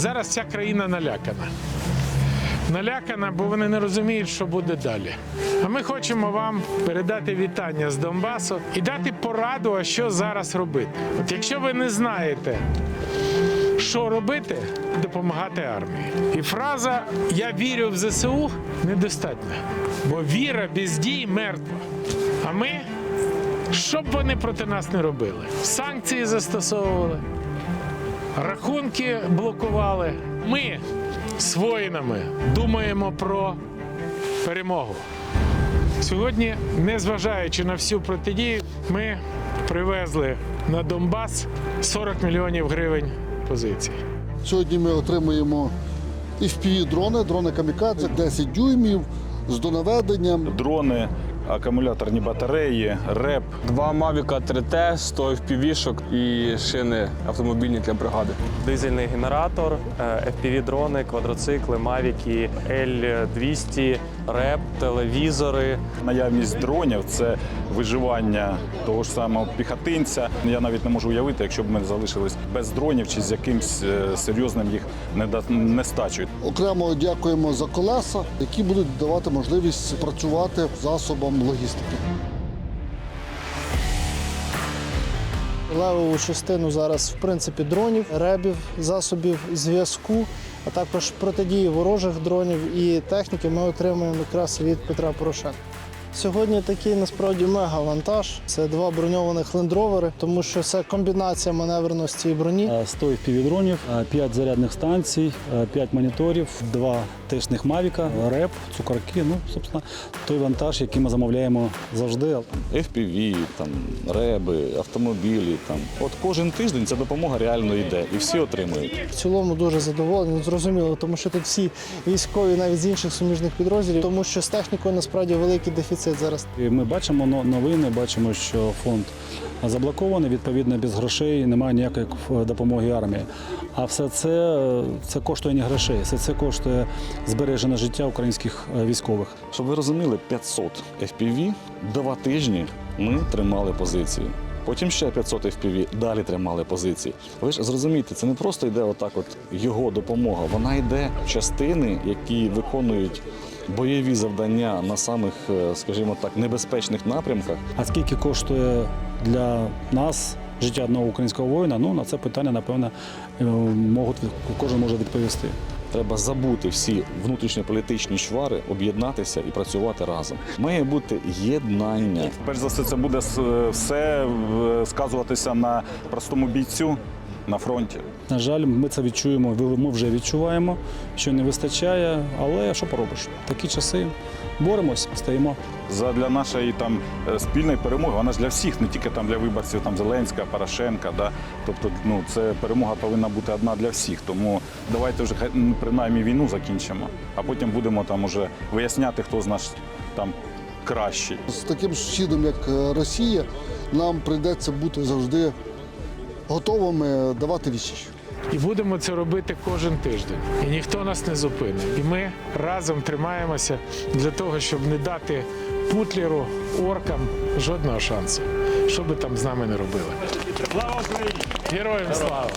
Зараз вся країна налякана. Налякана, бо вони не розуміють, що буде далі. А ми хочемо вам передати вітання з Донбасу і дати пораду, а що зараз робити. От якщо ви не знаєте, що робити, допомагати армії. І фраза Я вірю в ЗСУ недостатня. Бо віра без дій мертва. А ми, що б вони проти нас не робили, санкції застосовували, рахунки блокували. Ми з воїнами думаємо про перемогу. Сьогодні, незважаючи на всю протидію, ми привезли на Донбас 40 мільйонів гривень позицій. Сьогодні ми отримуємо fpv дрони, дрони камікадзе, 10 дюймів з донаведенням. дрони, акумуляторні батареї, реп. Два Mavic 3T, 100 FPV-шок і шини автомобільні для бригади. дизельний генератор, е, FPV-дрони, квадроцикли, мавіки, L200, реп, телевізори. Наявність дронів це виживання того ж самого піхотинця. Я навіть не можу уявити, якщо б ми залишились без дронів чи з якимсь е, серйозним їх нестачею. Окремо дякуємо за колеса, які будуть давати можливість працювати засобам логістики. Левову частину зараз, в принципі, дронів, ребів, засобів зв'язку, а також протидії ворожих дронів і техніки ми отримуємо якраз від Петра Порошенка. Сьогодні такий насправді мега-вантаж. Це два броньованих лендровери, тому що це комбінація маневреності і броні. Е, 100 FPV-дронів, 5 зарядних станцій, 5 моніторів, 2 тишних мавіка, реп, цукорки. Ну, собственно, той вантаж, який ми замовляємо завжди. FPV, там реби, автомобілі. Там от кожен тиждень ця допомога реально йде, і всі отримують. В цілому дуже задоволені. Ну, Зрозуміло, тому що тут всі військові, навіть з інших суміжних підрозділів, тому що з технікою насправді великий дефіцит зараз. І ми бачимо новини, бачимо, що фонд заблокований, відповідно, без грошей немає ніякої допомоги армії. А все це, це коштує не грошей, все це коштує збережене життя українських е, військових. Щоб ви розуміли, 500 FPV два тижні ми тримали позиції. Потім ще 500 FPV, далі тримали позиції. Ви ж зрозумієте, це не просто йде отак, от його допомога. Вона йде частини, які виконують бойові завдання на самих, е, скажімо так, небезпечних напрямках. А скільки коштує для нас життя одного українського воїна? Ну на це питання, напевно, е, можуть кожен може відповісти. Треба забути всі внутрішньополітичні чвари, об'єднатися і працювати разом. Має бути єднання. Перш за все, це буде все е, сказуватися на простому бійцю на фронті. На жаль, ми це відчуємо, ми вже відчуваємо, що не вистачає, але що поробиш? Такі часи боремось, стоїмо. Задля нашої там е, спільної перемоги, вона ж для всіх, не тільки там для виборців там Зеленська, Порошенка. Да? Тобто, ну це перемога повинна бути одна для всіх. Тому давайте вже принаймні війну закінчимо, а потім будемо там уже виясняти, хто з нас там кращий. З таким сусідом, як е, Росія, нам прийдеться бути завжди готовими давати відсіч. І будемо це робити кожен тиждень. І ніхто нас не зупинить. І ми разом тримаємося для того, щоб не дати путлеру, оркам жодного шансу, що би там з нами не робили. Слава Україні! Героям слава!